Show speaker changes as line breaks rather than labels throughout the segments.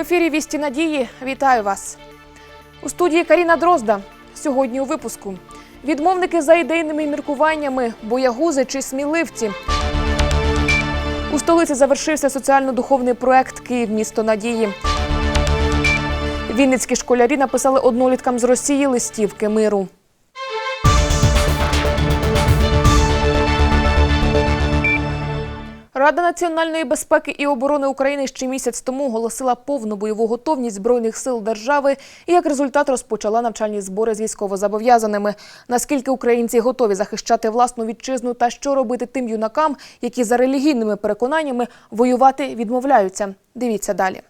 ефірі Вісті Надії. Вітаю вас. У студії Каріна Дрозда. Сьогодні у випуску. Відмовники за ідейними міркуваннями, боягузи чи сміливці. У столиці завершився соціально-духовний проект Київ місто надії. Вінницькі школярі написали одноліткам з Росії листівки миру. Рада національної безпеки і оборони України ще місяць тому оголосила повну бойову готовність збройних сил держави і як результат розпочала навчальні збори з військовозобов'язаними. Наскільки українці готові захищати власну вітчизну та що робити тим юнакам, які за релігійними переконаннями воювати відмовляються? Дивіться далі.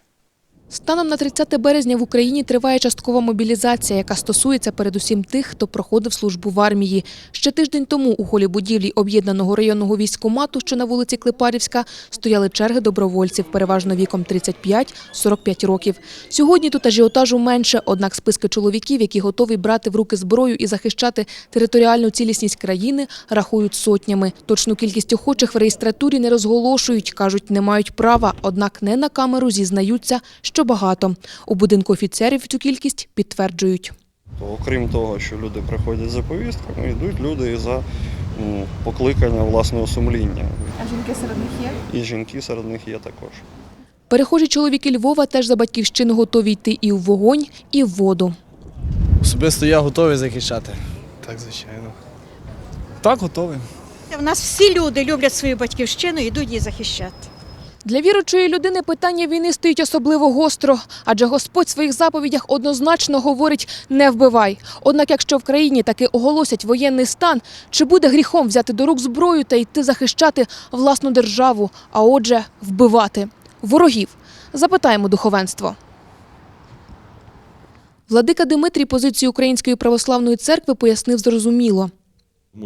Станом на 30 березня в Україні триває часткова мобілізація, яка стосується передусім тих, хто проходив службу в армії. Ще тиждень тому у холі будівлі об'єднаного районного військкомату, що на вулиці Клепарівська, стояли черги добровольців, переважно віком 35-45 років. Сьогодні тут ажіотажу менше, однак списки чоловіків, які готові брати в руки зброю і захищати територіальну цілісність країни, рахують сотнями. Точну кількість охочих в реєстратурі не розголошують, кажуть, не мають права, однак не на камеру зізнаються, що багато. У будинку офіцерів цю кількість підтверджують.
То, окрім того, що люди приходять за повістками, йдуть люди і за покликання власного сумління.
А жінки серед них є?
І жінки серед них є також.
Перехожі чоловіки Львова теж за батьківщину готові йти і в вогонь, і в воду.
Особисто я готовий захищати. Так, звичайно. Так, готовий.
У нас всі люди люблять свою батьківщину і йдуть її захищати.
Для віручої людини питання війни стоїть особливо гостро, адже Господь в своїх заповідях однозначно говорить «не вбивай». Однак, якщо в країні таки оголосять воєнний стан, чи буде гріхом взяти до рук зброю та йти захищати власну державу, а отже, вбивати ворогів? Запитаємо духовенство. Владика Димитрій позицію Української православної церкви пояснив зрозуміло.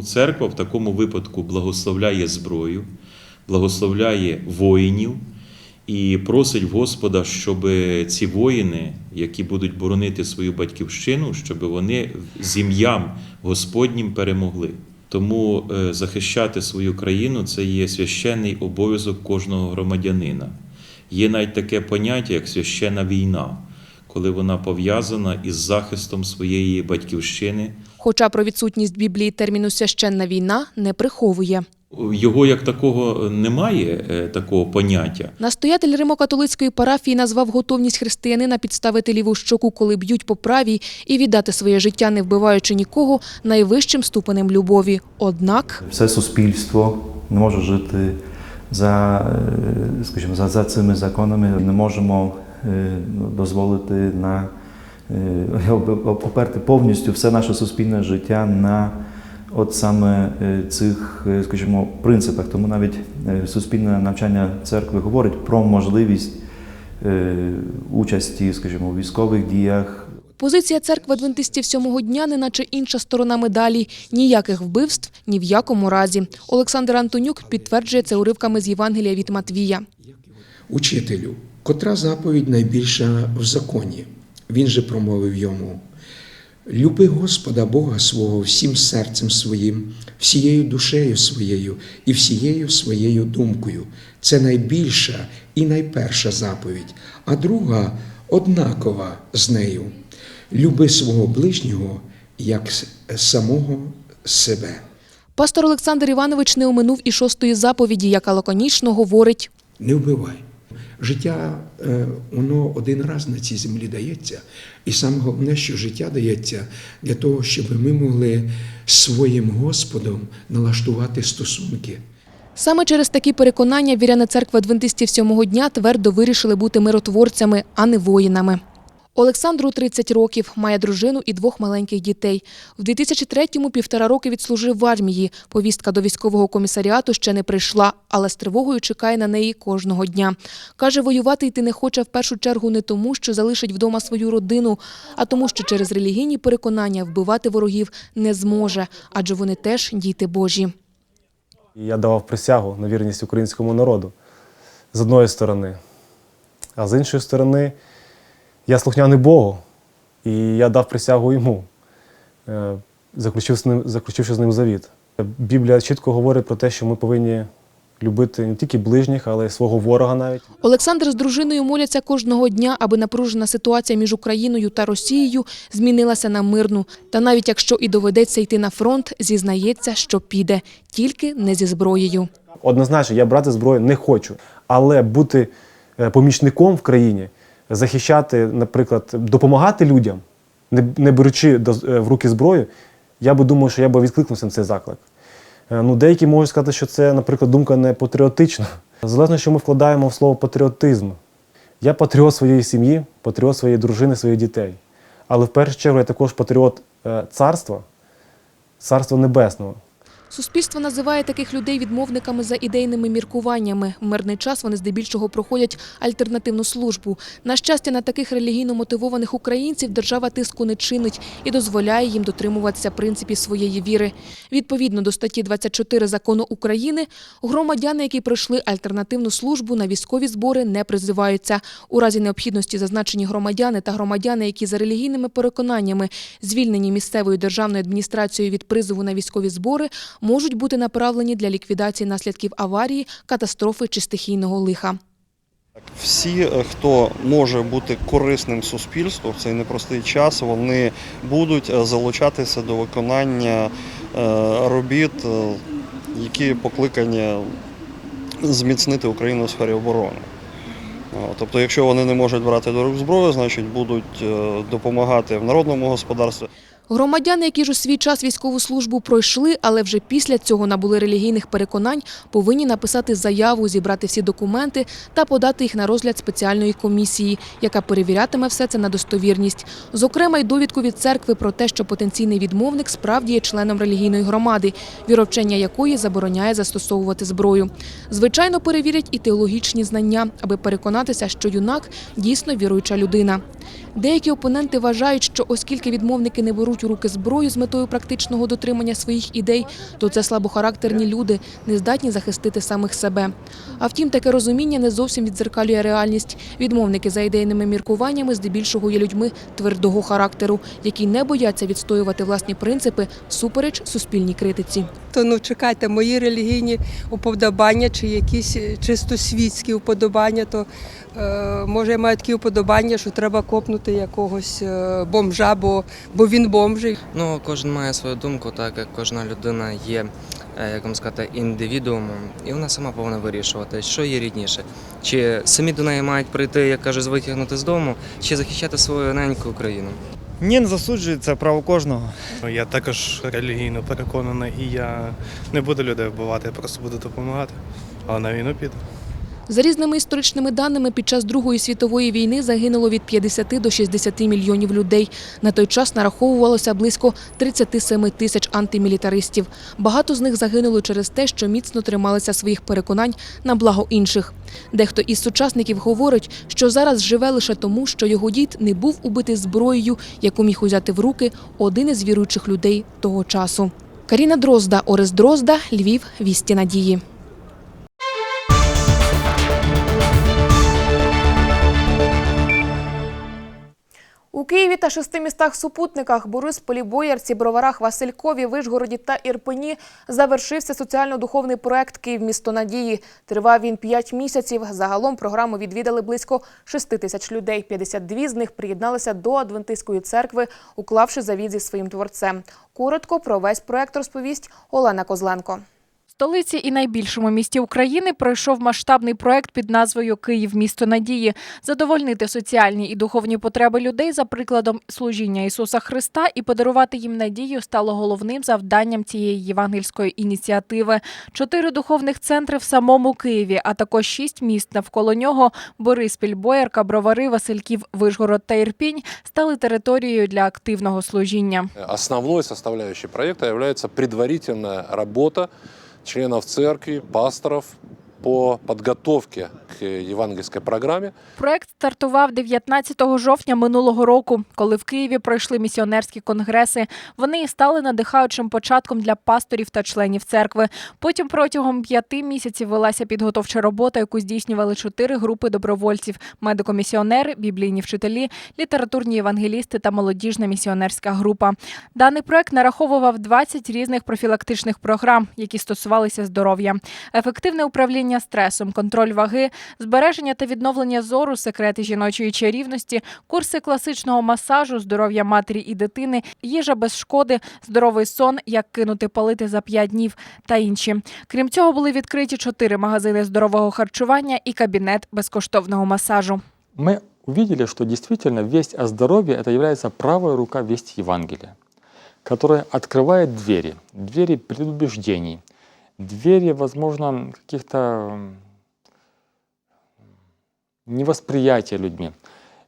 Церква в такому випадку благословляє зброю, благословляє воїнів і просить Господа, щоб ці воїни, які будуть боронити свою батьківщину, щоб вони з ім'ям Господнім перемогли. Тому е, захищати свою країну це є священний обов'язок кожного громадянина. Є навіть таке поняття, як священна війна, коли вона пов'язана із захистом своєї батьківщини.
Хоча про відсутність Біблії терміну священна війна не приховує.
Його як такого немає, е, такого поняття.
Настоятель Римо-католицької парафії назвав готовність християнина підставити ліву щоку, коли б'ють по правій, і віддати своє життя, не вбиваючи нікого, найвищим ступенем любові. Однак
все суспільство не може жити за, е, скажімо, за, за цими законами. Не можемо е, дозволити на е, оперти повністю все наше суспільне життя на от саме е, цих, е, скажімо, принципах. Тому навіть е, суспільне навчання церкви говорить про можливість участі, скажімо, у військових діях,
позиція церкви адвентистів сьомого дня, неначе інша сторона медалі. Ніяких вбивств ні в якому разі. Олександр Антонюк підтверджує це уривками з Євангелія від Матвія.
Учителю, котра заповідь найбільша в законі? Він же промовив йому: Люби Господа Бога свого всім серцем своїм, всією душею своєю і всією своєю думкою. Це найбільша і найперша заповідь, а друга однакова з нею. Люби свого ближнього як самого себе.
Пастор Олександр Іванович не оминув і шостої заповіді, яка лаконічно говорить
Не вбивай. Життя е, воно один раз на цій землі дається. І саме головне, що життя дається для того, щоб ми могли своїм Господом налаштувати стосунки.
Саме через такі переконання віряни церкви адвентистів сьомого дня твердо вирішили бути миротворцями, а не воїнами. Олександру 30 років, має дружину і двох маленьких дітей. В 2003-му півтора роки відслужив в армії. Повістка до військового комісаріату ще не прийшла, але з тривогою чекає на неї кожного дня. Каже, воювати йти не хоче в першу чергу не тому, що залишить вдома свою родину, а тому, що через релігійні переконання вбивати ворогів не зможе, адже вони теж діти Божі.
Я давав присягу на вірність українському народу з одної сторони. А з іншої сторони, я слухняний Богу, і я дав присягу йому, е, заключив з ним, заключивши з ним завіт. Біблія чітко говорить про те, що ми повинні любити не тільки ближніх, але й свого ворога навіть.
Олександр з дружиною моляться кожного дня, аби напружена ситуація між Україною та Росією змінилася на мирну. Та навіть якщо і доведеться йти на фронт, зізнається, що піде, тільки не зі зброєю.
Однозначно, я брати зброю не хочу, але бути е, помічником в країні, захищати, наприклад, допомагати людям, не, не беручи до, е, в руки зброю, я би думав, що я би відкликнувся на цей заклик. Е, Ну, деякі можуть сказати, що це, наприклад, думка не патріотична. Залежно, що ми вкладаємо в слово патріотизм. Я патріот своєї сім'ї, патріот своєї дружини, своїх дітей. Але в першу чергу я також патріот е, царства, царства небесного.
Суспільство називає таких людей відмовниками за ідейними міркуваннями. Мирний час вони здебільшого проходять альтернативну службу. На щастя, на таких релігійно мотивованих українців держава тиску не чинить і дозволяє їм дотримуватися принципів своєї віри. Відповідно до статті 24 закону України, громадяни, які пройшли альтернативну службу на військові збори, не призиваються. У разі необхідності зазначені громадяни та громадяни, які за релігійними переконаннями звільнені місцевою державною адміністрацією від призову на військові збори, можуть бути направлені для ліквідації наслідків аварії, катастрофи чи стихійного лиха.
Всі, е, хто може бути корисним суспільству в цей непростий час, вони будуть е, залучатися до виконання е, робіт, які покликані зміцнити Україну у сфері оборони. Тобто, якщо вони не можуть брати до рук зброю, значить будуть допомагати в народному господарстві.
Громадяни, які ж у свій час військову службу пройшли, але вже після цього набули релігійних переконань, повинні написати заяву, зібрати всі документи та подати їх на розгляд спеціальної комісії, яка перевірятиме все це на достовірність. Зокрема, й довідку від церкви про те, що потенційний відмовник справді є членом релігійної громади, віровчення якої забороняє застосовувати зброю. Звичайно, перевірять і теологічні знання, аби переконатися, що юнак дійсно віруюча людина. Деякі опоненти вважають, що оскільки відмовники не беруть у руки зброю з метою практичного дотримання своїх ідей, то це слабохарактерні люди, не здатні захистити самих себе. А втім, таке розуміння не зовсім відзеркалює реальність. Відмовники за ідейними міркуваннями здебільшого є людьми твердого характеру, які не бояться відстоювати власні принципи супереч суспільній критиці.
То ну чекайте, мої релігійні уподобання чи якісь е, чисто світські уподобання, то може я маю такі уподобання, що треба копнути якогось е, бомжа, бо, бо він бомж.
Ну, кожен має свою думку, так як кожна людина є, е, як вам сказати, індивідуумом, і вона сама повинна вирішувати, що їй рідніше. Чи самі до неї мають прийти, як каже, витягнути з дому, чи захищати свою неньку Україну.
Ні, не засуджую, це право кожного.
Я також релігійно переконаний, і я не буду людей вбивати, я просто буду допомагати. Але на війну піду.
За різними історичними даними, під час Другої світової війни загинуло від 50 до 60 мільйонів людей. На той час нараховувалося близько 37 тисяч антимілітаристів. Багато з них загинули через те, що міцно трималися своїх переконань на благо інших. Дехто із сучасників говорить, що зараз живе лише тому, що його дід не був убитий зброєю, яку міг узяти в руки один із віруючих людей того часу. Каріна Дрозда, Орес Дрозда, Львів, Вісті Надії. У Києві та шести містах-супутниках Борисполі, Боярці, Броварах, Василькові, Вишгороді та Ірпені завершився соціально-духовний проект «Київ місто надії». Тривав він п'ять місяців. Загалом програму відвідали близько 6 тисяч людей. 52 з них приєдналися до Адвентистської церкви, уклавши завіт зі своїм творцем. Коротко про весь проект розповість Олена Козленко.
Столиці і найбільшому місті України пройшов масштабний проект під назвою Київ місто надії задовольнити соціальні і духовні потреби людей за прикладом служіння Ісуса Христа і подарувати їм надію стало головним завданням цієї євангельської ініціативи. Чотири духовних центри в самому Києві, а також шість міст навколо нього Бориспіль, Боярка, Бровари, Васильків, Вишгород та Ірпінь стали територією для активного служіння.
Основной составляющей проекта является предварительная работа членов церкви, пасторов, по подготовке к евангельской программе.
Проект стартував 19 жовтня минулого року, коли в Києві пройшли місіонерські конгреси. Вони стали надихаючим початком для пасторів та членів церкви. Потім протягом п'яти місяців велася підготовча робота, яку здійснювали чотири групи добровольців: медико-місіонери, біблійні вчителі, літературні евангелісти та молодіжна місіонерська група. Даний проект нараховував 20 різних профілактичних програм, які стосувалися здоров'я, ефективне управління стресом, контроль ваги, збереження та відновлення зору, секрети жіночої чарівності, курси класичного масажу, здоров'я матері і дитини, їжа без шкоди, здоровий сон, як кинути палити за 5 днів та інші. Крім цього, були відкриті чотири магазини здорового харчування і кабінет безкоштовного масажу.
мы увидели, что действительно весть о здоровье это является правая рука вести Евангелия, которая открывает двери, двери предубеждений, двери, возможно, каких-то м, невосприятия людьми,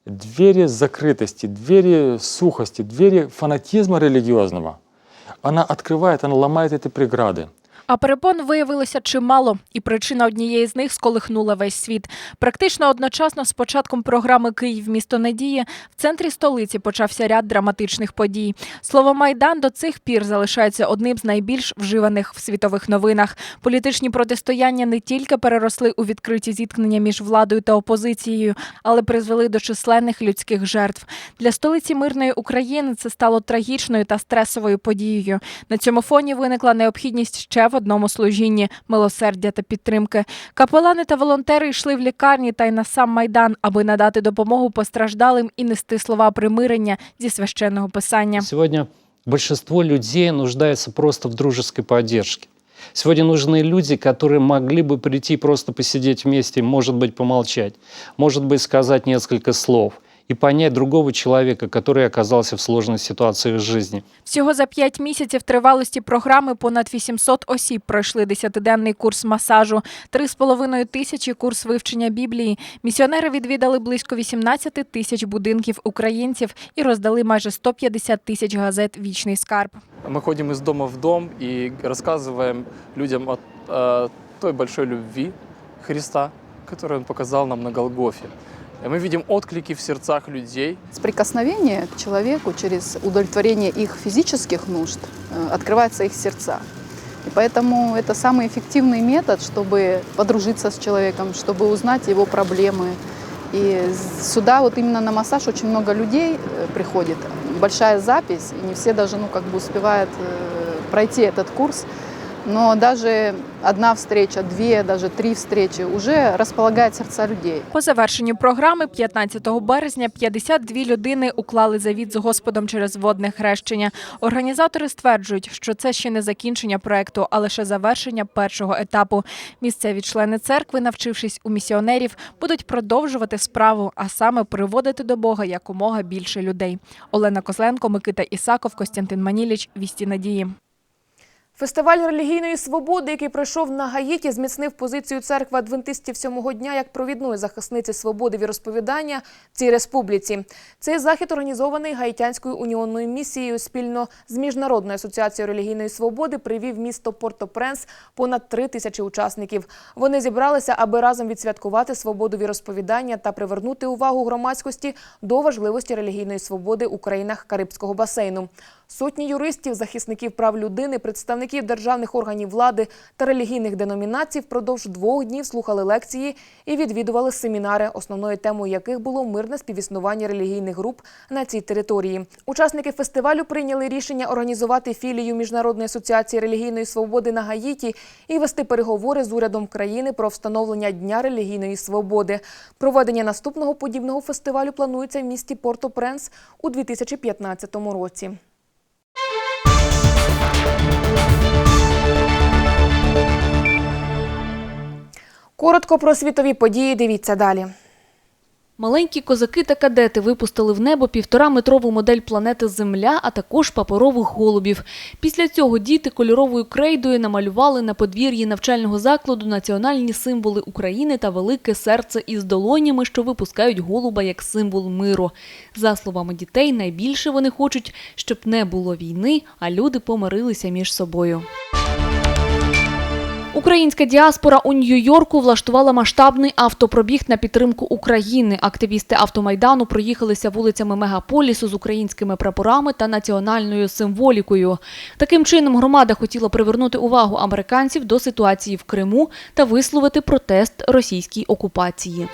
двери закрытости, двери сухости, двери фанатизма религиозного. Она открывает, она ломает эти преграды.
А перепон виявилося чимало, і причина однієї з них сколихнула весь світ. Практично одночасно з початком програми Київ місто надії в центрі столиці почався ряд драматичних подій. Слово майдан до цих пір залишається одним з найбільш вживаних в світових новинах. Політичні протистояння не тільки переросли у відкриті зіткнення між владою та опозицією, але призвели до численних людських жертв. Для столиці мирної України це стало трагічною та стресовою подією. На цьому фоні виникла необхідність ще одному служінні милосердя та підтримки. Капелани та волонтери йшли в лікарні та й на сам майдан, аби надати допомогу постраждалим і нести слова примирення зі священного писання.
Сегодня большинство людей нуждается просто в дружеской поддержке. Сегодня нужны люди, которые могли бы прийти и просто посидеть вместе, может быть, помолчать, может быть, сказать несколько слов и понять другого человека, который оказался в сложной ситуации в жизни.
Всього за п'ять місяців тривалості програми понад 800 осіб пройшли десятиденний курс масажу, три з половиною тисячі курс вивчення Біблії. Місіонери відвідали близько 18 тисяч будинків українців і роздали майже 150 тисяч газет Вічний скарб.
Мы ходим из дома в дом и рассказываем людям о, о той большой любви Христа, которую Он показал нам на Голгофе. Мы видим отклики в сердцах людей.
С прикосновения к человеку через удовлетворение их физических нужд э, открываются их сердца. И поэтому это самый эффективный метод, чтобы подружиться с человеком, чтобы узнать его проблемы. И сюда вот именно на массаж очень много людей э, приходит. Большая запись, и не все даже ну, как бы успевают э, пройти этот курс. Но даже одна встреча, две, даже три встречи уже располагает сердца людей.
По завершенню програми 15 березня 52 людини уклали завіт з Господом через водне хрещення. Організатори стверджують, що це ще не закінчення проекту, а лише завершення першого етапу. Місцеві члени церкви, навчившись у місіонерів, будуть продовжувати справу, а саме приводити до Бога якомога більше людей. Олена Козленко, Микита Ісаков, Костянтин Маніліч. Вісті надії.
Фестиваль релігійної свободи, який пройшов на Гаїті, зміцнив позицію церкви адвентистів сьомого дня як провідної захисниці свободи віросповідання в цій республіці. Цей захід організований Гаїтянською уніонною місією спільно з Міжнародною асоціацією релігійної свободи привів місто Порто-Пренс понад три тисячі учасників. Вони зібралися, аби разом відсвяткувати свободу віросповідання та привернути увагу громадськості до важливості релігійної свободи у країнах Карибського басейну. Сотні юристів, захисників прав людини, представників державних органів влади та релігійних деномінацій впродовж двох днів слухали лекції і відвідували семінари, основною темою яких було мирне співіснування релігійних груп на цій території. Учасники фестивалю прийняли рішення організувати філію Міжнародної асоціації релігійної свободи на Гаїті і вести переговори з урядом країни про встановлення Дня релігійної свободи. Проведення наступного подібного фестивалю планується в місті Порто-Пренс у 2015 році. Коротко про світові події. Дивіться далі.
Маленькі козаки та кадети випустили в небо півтораметрову модель планети Земля, а також паперових голубів. Після цього діти кольоровою крейдою намалювали на подвір'ї навчального закладу національні символи України та велике серце із долонями, що випускають голуба як символ миру. За словами дітей, найбільше вони хочуть, щоб не було війни, а люди помирилися між собою. Українська діаспора у Нью-Йорку влаштувала масштабний автопробіг на підтримку України. Активісти автомайдану проїхалися вулицями мегаполісу з українськими прапорами та національною символікою. Таким чином, громада хотіла привернути увагу американців до ситуації в Криму та висловити протест російській окупації.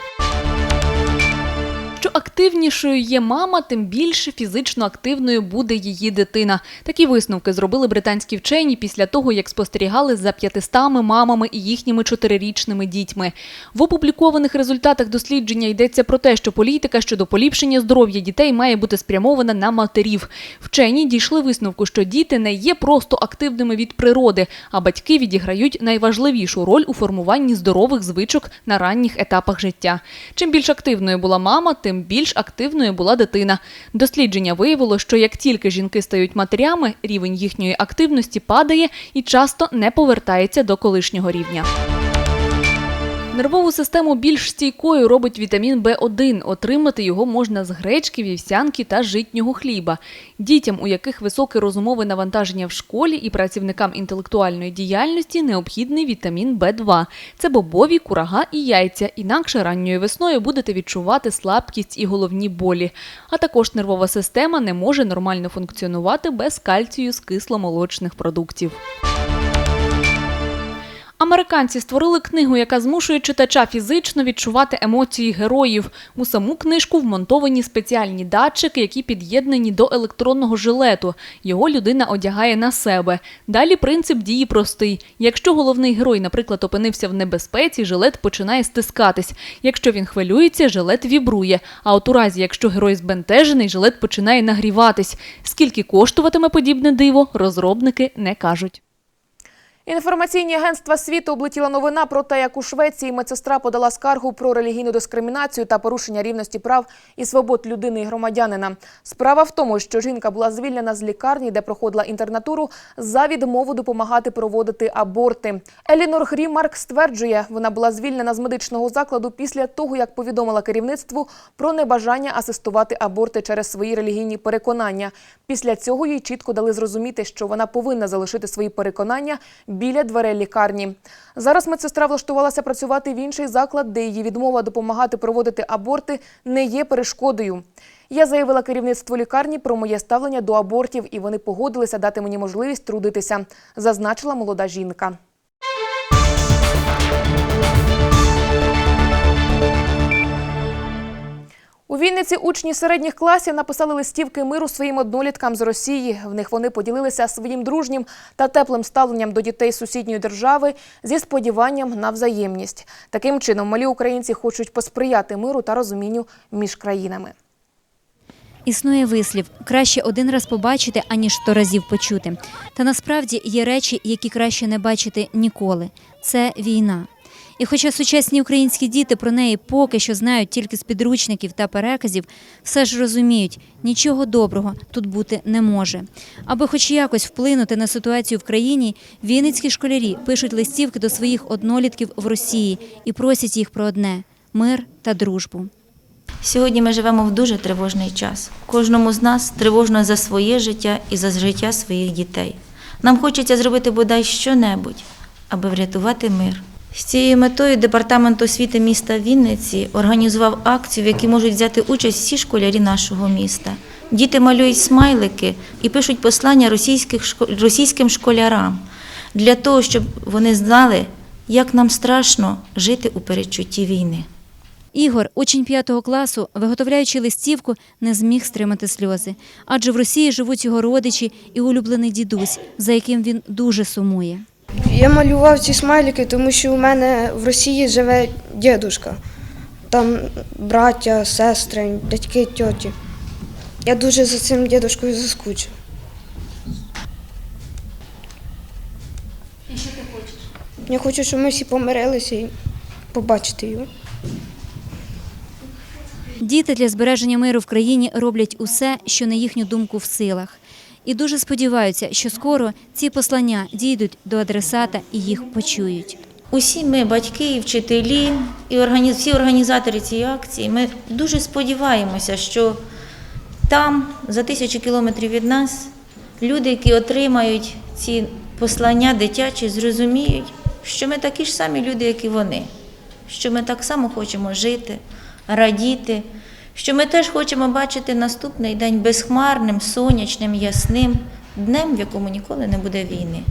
Активнішою є мама, тим більше фізично активною буде її дитина. Такі висновки зробили британські вчені після того, як спостерігали за 500 мамами і їхніми чотирирічними дітьми. В опублікованих результатах дослідження йдеться про те, що політика щодо поліпшення здоров'я дітей має бути спрямована на матерів. Вчені дійшли висновку, що діти не є просто активними від природи, а батьки відіграють найважливішу роль у формуванні здорових звичок на ранніх етапах життя. Чим більш активною була мама, тим більш активною була дитина. Дослідження виявило, що як тільки жінки стають матерями, рівень їхньої активності падає і часто не повертається до колишнього рівня. Нервову систему більш стійкою робить вітамін В1. Отримати його можна з гречки, вівсянки та житнього хліба. Дітям, у яких високе розумове навантаження в школі і працівникам інтелектуальної діяльності, необхідний вітамін В2. Це бобові, курага і яйця. Інакше ранньою весною будете відчувати слабкість і головні болі. А також нервова система не може нормально функціонувати без кальцію з кисломолочних продуктів. Американці створили книгу, яка змушує читача фізично відчувати емоції героїв. У саму книжку вмонтовані спеціальні датчики, які під'єднані до електронного жилету. Його людина одягає на себе. Далі принцип дії простий. Якщо головний герой, наприклад, опинився в небезпеці, жилет починає стискатись. Якщо він хвилюється, жилет вібрує. А от у разі, якщо герой збентежений, жилет починає нагріватись. Скільки коштуватиме подібне диво, розробники не кажуть.
Інформаційні агентства світу облетіла новина про те, як у Швеції медсестра подала скаргу про релігійну дискримінацію та порушення рівності прав і свобод людини і громадянина. Справа в тому, що жінка була звільнена з лікарні, де проходила інтернатуру, за відмову допомагати проводити аборти. Елінор Грімарк стверджує, вона була звільнена з медичного закладу після того, як повідомила керівництву про небажання асистувати аборти через свої релігійні переконання. Після цього їй чітко дали зрозуміти, що вона повинна залишити свої переконання біля дверей лікарні. Зараз медсестра влаштувалася працювати в інший заклад, де її відмова допомагати проводити аборти не є перешкодою. Я заявила керівництву лікарні про моє ставлення до абортів, і вони погодилися дати мені можливість трудитися, зазначила молода жінка. У Вінниці учні середніх класів написали листівки миру своїм одноліткам з Росії. В них вони поділилися своїм дружнім та теплим ставленням до дітей сусідньої держави зі сподіванням на взаємність. Таким чином, малі українці хочуть посприяти миру та розумінню між країнами.
Існує вислів краще один раз побачити, аніж сто разів почути. Та насправді є речі, які краще не бачити ніколи. Це війна. І хоча сучасні українські діти про неї поки що знають тільки з підручників та переказів, все ж розуміють, нічого доброго тут бути не може. Аби хоч якось вплинути на ситуацію в країні, вінницькі школярі пишуть листівки до своїх однолітків в Росії і просять їх про одне мир та дружбу.
Сьогодні ми живемо в дуже тривожний час. Кожному з нас тривожно за своє життя і за життя своїх дітей. Нам хочеться зробити бодай щонебудь, аби врятувати мир. З цією метою департамент освіти міста Вінниці організував акцію, в якій можуть взяти участь всі школярі нашого міста. Діти малюють смайлики і пишуть послання російських російським школярам для того, щоб вони знали, як нам страшно жити у передчутті війни.
Ігор, учень п'ятого класу, виготовляючи листівку, не зміг стримати сльози, адже в Росії живуть його родичі і улюблений дідусь, за яким він дуже сумує.
Я малював ці смайлики, тому що у мене в Росії живе дідушка. Там браття, сестри, дядьки, тьоті. Я дуже за цим дідушкою заскучив.
І що ти хочеш?
Я хочу, щоб ми всі помирилися і побачити його.
Діти для збереження миру в країні роблять усе, що на їхню думку в силах. І дуже сподіваються, що скоро ці послання дійдуть до адресата і їх почують.
Усі ми, батьки і вчителі, і всі організатори цієї акції, ми дуже сподіваємося, що там, за тисячі кілометрів від нас, люди, які отримають ці послання дитячі, зрозуміють, що ми такі ж самі люди, як і вони, що ми так само хочемо жити, радіти, що ми теж хочемо бачити наступний день безхмарним, сонячним, ясним, днем, в якому ніколи не буде війни.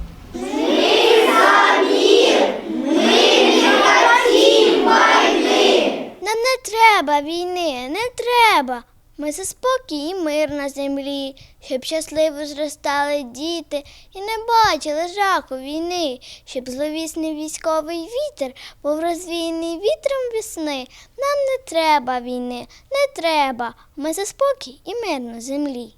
Нам не треба війни, не треба. Ми за спокій і мир на землі, щоб щасливо зростали діти і не бачили жаху війни, щоб зловісний військовий вітер був розвіяний вітром весни. Нам не треба війни, не треба. Ми за спокій і мир на землі.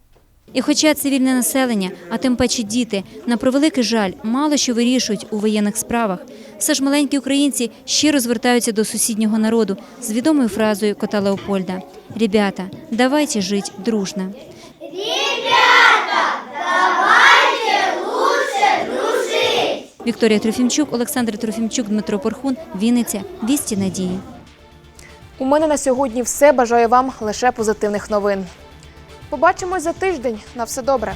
І хоча цивільне населення, а тим паче діти, на превеликий жаль, мало що вирішують у воєнних справах, все ж маленькі українці щиро звертаються до сусіднього народу з відомою фразою кота Леопольда: «Ребята, давайте жить дружно». Вікторія Трофімчук, Олександр Трофімчук, Дмитро Порхун, Вінниця, Вісті Надії.
У мене на сьогодні все. Бажаю вам лише позитивних новин. Побачимось за тиждень. На все добре.